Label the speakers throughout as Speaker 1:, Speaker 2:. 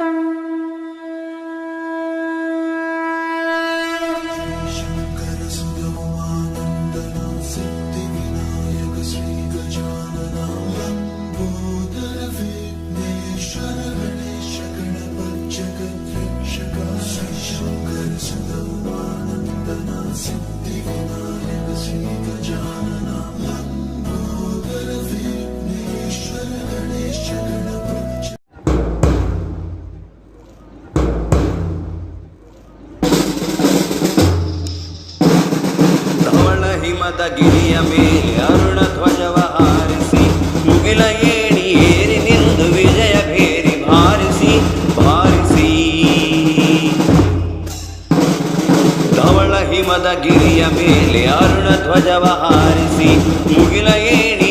Speaker 1: ಧವಳ ಹಿಮದ ಗಿರಿಯ ಮೇಲೆ ಅರುಣ ಧ್ವಜವ ಹಾರಿಸಿ, ಮುಗಿಲ ಏಣಿ ಏರಿ ನಿಂದು ವಿಜಯ ಭೇರಿ ಭಾರಿಸಿ ಭಾರಿಸಿ. ಧವಳ ಹಿಮದ ಗಿರಿಯ ಮೇಲೆ ಅರುಣ ಧ್ವಜವ ಹಾರಿಸಿ, ಮುಗಿಲ ಏಣಿ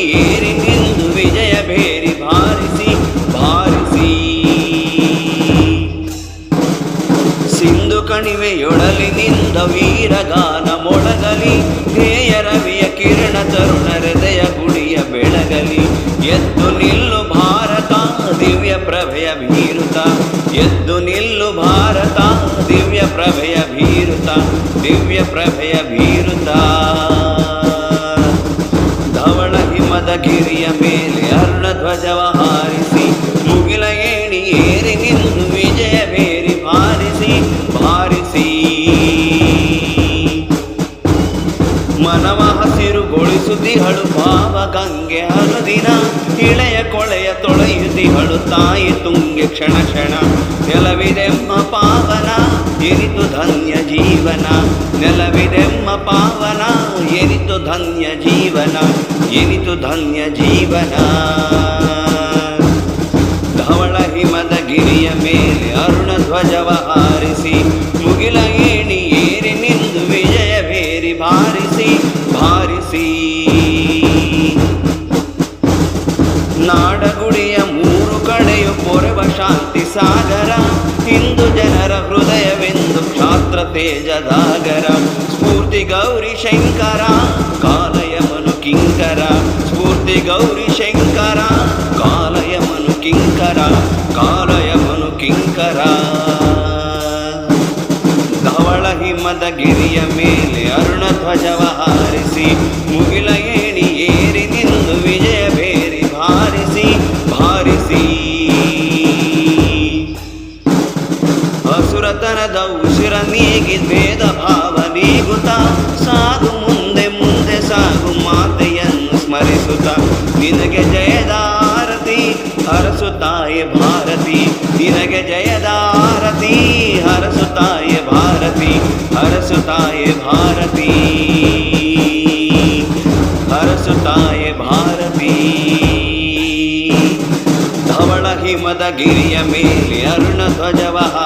Speaker 1: ಸಿಂಧು ನಿಂದ ವೀರಗಾನ ಮೊಳಗಲಿ ಧ್ಯೇಯ ರವಿಯ ಕಿರಣ ತರುಣ ಹೃದಯ ಗುಡಿಯ ಬೆಳಗಲಿ. ಎದ್ದು ನಿಲ್ಲು ಭಾರತ, ದಿವ್ಯ ಪ್ರಭೆಯ ಭೀರುತ. ಎದ್ದು ನಿಲ್ಲು ಭಾರತ, ದಿವ್ಯ ಪ್ರಭೆಯ ಭೀರುತ. ದಿವ್ಯ ಪ್ರಭೆಯ ಭೀರುತ. ಧವಳ ಹಿಮದ ಗಿರಿಯ ಮೇಲೆ ಅರುಣ ಧ್ವಜವ ಹಾರಿಸಿ ಹಸಿರುಗೊಳಿಸುತ್ತಿಹಳು ಭಾವ ಗಂಗೆ ಹರುದಿನ ಇಳೆಯ ಕೊಳೆಯ ತೊಳೆಯುತ್ತಿಹಳು ತಾಯಿ ತುಂಗೆ ಕ್ಷಣ ಕ್ಷಣ. ನೆಲವಿದೆಮ್ಮ ಪಾವನ ಎನಿತು ಧನ್ಯ ಜೀವನ. ನೆಲವಿದೆಮ್ಮ ಪಾವನ ಎನಿತು ಧನ್ಯ ಜೀವನ. ಎನಿತು ಧನ್ಯ ಜೀವನ. ಧವಳ ಹಿಮದ ಗಿರಿಯ ಮೇಲೆ ಅರುಣ ಧ್ವಜವ ಹಾರಿಸಿ, ಮುಗಿಲ ಏಣಿ ಏರಿ ನಿಂದು ವಿಜಯ ಬೇರಿ ಭಾರಿಸಿ ಭಾರಿಸಿ ಕಡೆಯು ಪೊರೆವ ಶಾಂತಿ ಸಾಗರ. ಹಿಂದೂ ಜನರ ಹೃದಯವೆಂದು ಕ್ಷಾತ್ರ ತೇಜದಾಗರ. ಸ್ಫೂರ್ತಿ ಗೌರಿ ಶಂಕರ ಕಾಲಯಮನು ಕಿಂಕರ. ಸ್ಫೂರ್ತಿ ಗೌರಿ ಶಂಕರ ಕಾಲಯಮನು ಕಿಂಕರ ಕಾಲಯಮನು ಕಿಂಕರ. ಧವಳ ಹಿಮದ ಗಿರಿಯ ಮೇಲೆ ಅರುಣ ಧ್ವಜವ ಹಾರಿಸಿ, ಮುಗಿಲ ಏಣಿ ಏರಿ ನಿಂದು ವಿಜಯ ಬೇರಿ ಭಾರಿಸಿ ಭಾರಿಸಿ. ಹಸುರತನದ ಉಸಿರ ನೀಗಿ ಭೇದ ಭಾವ ನೀಗುತ್ತ. ಸಾಗು ಮುಂದೆ ಮುಂದೆ ಸಾಗು ಮಾತೆಯನ್ನು ಸ್ಮರಿಸುತ್ತ. ನಿನಗೆ ಜಯದಾರತಿ ಹರಸುತ್ತಾಯೆ ಭಾರತಿ. ನಿನಗೆ ಜಯದಾರತಿ ಹರಸುತ್ತಾಯೆ ಭಾರತಿ ಹರಸುತ್ತಾಯೆ ಭಾರತಿ. ಹರಸುತ್ತಾಯೆ ಭಾರತಿ. ಧವಳ ಹಿಮದ ಗಿರಿಯ ಮೇಲೆ ಅರುಣ ಧ್ವಜವ ಹಾರಿಸಿ ಮುಗಿಲ